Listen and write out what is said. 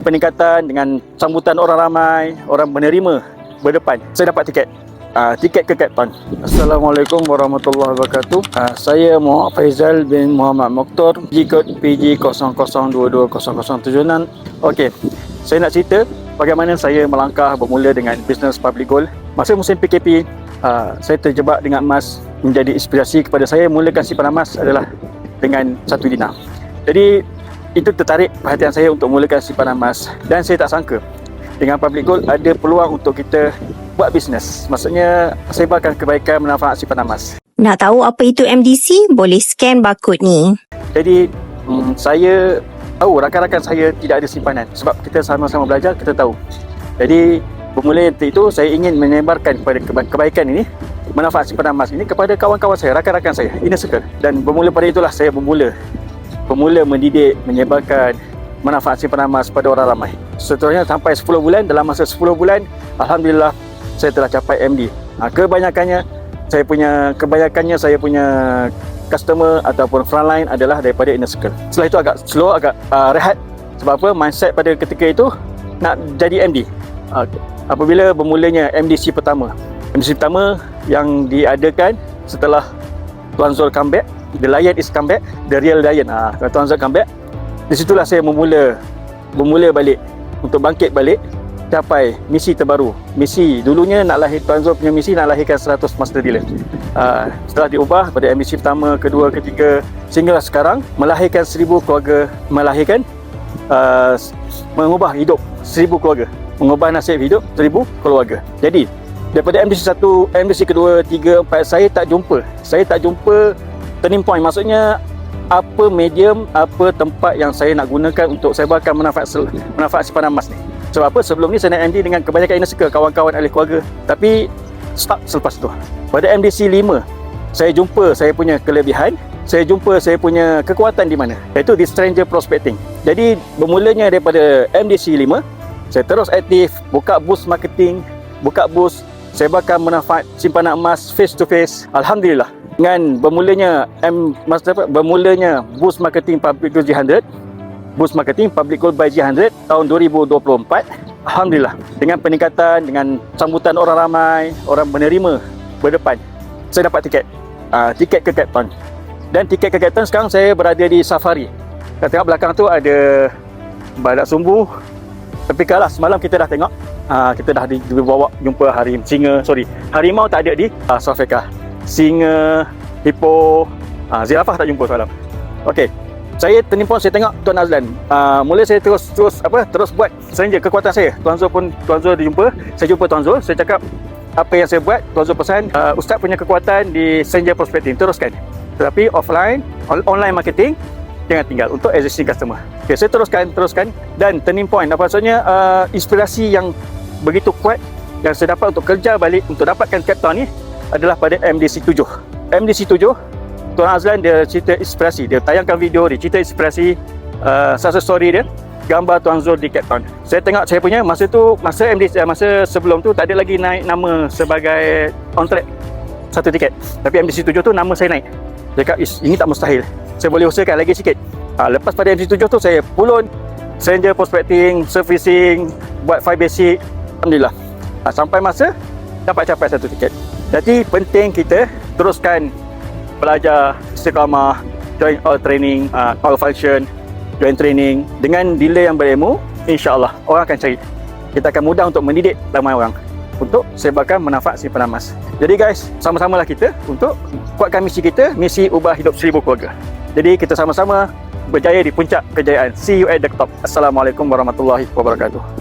peningkatan dengan sambutan orang ramai, orang menerima berdepan. Saya dapat tiket. Uh, tiket ke Cape Town. Assalamualaikum warahmatullahi wabarakatuh. Uh, saya Muhammad Faizal bin Muhammad Mokhtar, G-Code PG 00220076. Okey, saya nak cerita bagaimana saya melangkah bermula dengan bisnes public gold. Masa musim PKP, uh, saya terjebak dengan emas menjadi inspirasi kepada saya mulakan simpan emas adalah dengan satu dinar. Jadi itu tertarik perhatian saya untuk mulakan simpanan emas dan saya tak sangka dengan public gold ada peluang untuk kita buat bisnes. Maksudnya sebarkan kebaikan manfaat simpanan emas. Nak tahu apa itu MDC? Boleh scan barcode ni. Jadi hmm, saya tahu rakan-rakan saya tidak ada simpanan sebab kita sama-sama belajar kita tahu. Jadi bermula dari itu saya ingin menyebarkan kepada kebaikan ini manfaat simpanan emas ini kepada kawan-kawan saya, rakan-rakan saya, inner circle. Dan bermula pada itulah saya bermula bermula mendidik, menyebarkan manfaat simpanan emas pada orang ramai. Seterusnya sampai 10 bulan, dalam masa 10 bulan, Alhamdulillah saya telah capai MD. Ha, kebanyakannya, saya punya kebanyakannya saya punya customer ataupun frontline adalah daripada inner circle. Setelah itu agak slow, agak uh, rehat. Sebab apa? Mindset pada ketika itu nak jadi MD. Uh, apabila bermulanya MDC pertama. MDC pertama yang diadakan setelah Tuan Zul comeback The Lion is comeback The real Lion. Ha, Tuan Zul comeback. Di situlah saya memula Bermula balik Untuk bangkit balik Capai misi terbaru. Misi Dulunya nak lahir Tuan Zul punya misi Nak lahirkan 100 master dealer. Uh, Setelah diubah pada misi pertama Kedua, ketiga Sehinggalah sekarang Melahirkan 1000 keluarga Melahirkan uh, Mengubah hidup 1000 keluarga. Mengubah nasib hidup 1000 keluarga. Jadi Daripada MDC 1, MDC kedua, 3, 4 Saya tak jumpa. Saya tak jumpa turning point maksudnya apa medium apa tempat yang saya nak gunakan untuk sebarkan manfaat manfaat simpanan emas ni? Sebab apa? Sebelum ni saya nak MD dengan kebanyakan inner circle kawan-kawan ahli keluarga. Tapi stop selepas tu pada MDC 5 saya jumpa saya punya kelebihan saya jumpa saya punya kekuatan di mana? Iaitu di stranger prospecting. Jadi bermulanya daripada MDC 5 saya terus aktif buka boost marketing buka boost sebarkan manfaat simpanan emas face to face. Alhamdulillah. Dengan bermulanya M Master bermulanya Boost Marketing Public Gold G100 Boost Marketing Public Gold by G100 tahun 2024 Alhamdulillah. Dengan peningkatan dengan sambutan orang ramai orang menerima berdepan saya dapat tiket. Uh, tiket ke Cape Town dan tiket ke Cape Town sekarang saya berada di Safari. Kita tengok belakang tu ada badak sumbu. Tapi kalah semalam kita dah tengok uh, kita dah dibawa jumpa harim singa sorry harimau tak ada di uh, South Africa singa, hippo, uh, zirafah tak jumpa semalam. Okey. Saya tenimpun saya tengok Tuan Azlan. Uh, mula saya terus terus apa? Terus buat saja kekuatan saya. Tuan Zul pun Tuan Zul dijumpa. Saya jumpa Tuan Zul, saya cakap apa yang saya buat, Tuan Zul pesan, uh, ustaz punya kekuatan di Senja Prospecting, teruskan. Tetapi offline, online marketing jangan tinggal untuk existing customer. Okey, saya teruskan, teruskan dan turning point apa maksudnya uh, inspirasi yang begitu kuat yang saya dapat untuk kerja balik untuk dapatkan Cape ni adalah pada MDC 7. MDC 7, Tuan Azlan dia cerita inspirasi. Dia tayangkan video dia cerita inspirasi uh, story dia gambar Tuan Zul di Cape Town. Saya tengok saya punya masa tu masa MDC uh, masa sebelum tu tak ada lagi naik nama sebagai on track satu tiket. Tapi MDC 7 tu nama saya naik. Dia kata ini tak mustahil. Saya boleh usahakan lagi sikit. Ha, lepas pada MDC 7 tu saya pulun stranger prospecting, servicing, buat five basic. Alhamdulillah. Ha, sampai masa dapat capai satu tiket. Jadi penting kita teruskan belajar istiqamah, join all training, uh, all function, join training dengan delay yang berilmu, insya-Allah orang akan cari. Kita akan mudah untuk mendidik ramai orang untuk sebarkan manfaat simpanan emas. Jadi guys, sama-samalah kita untuk kuatkan misi kita, misi ubah hidup seribu keluarga. Jadi kita sama-sama berjaya di puncak kejayaan. See you at the top. Assalamualaikum warahmatullahi wabarakatuh.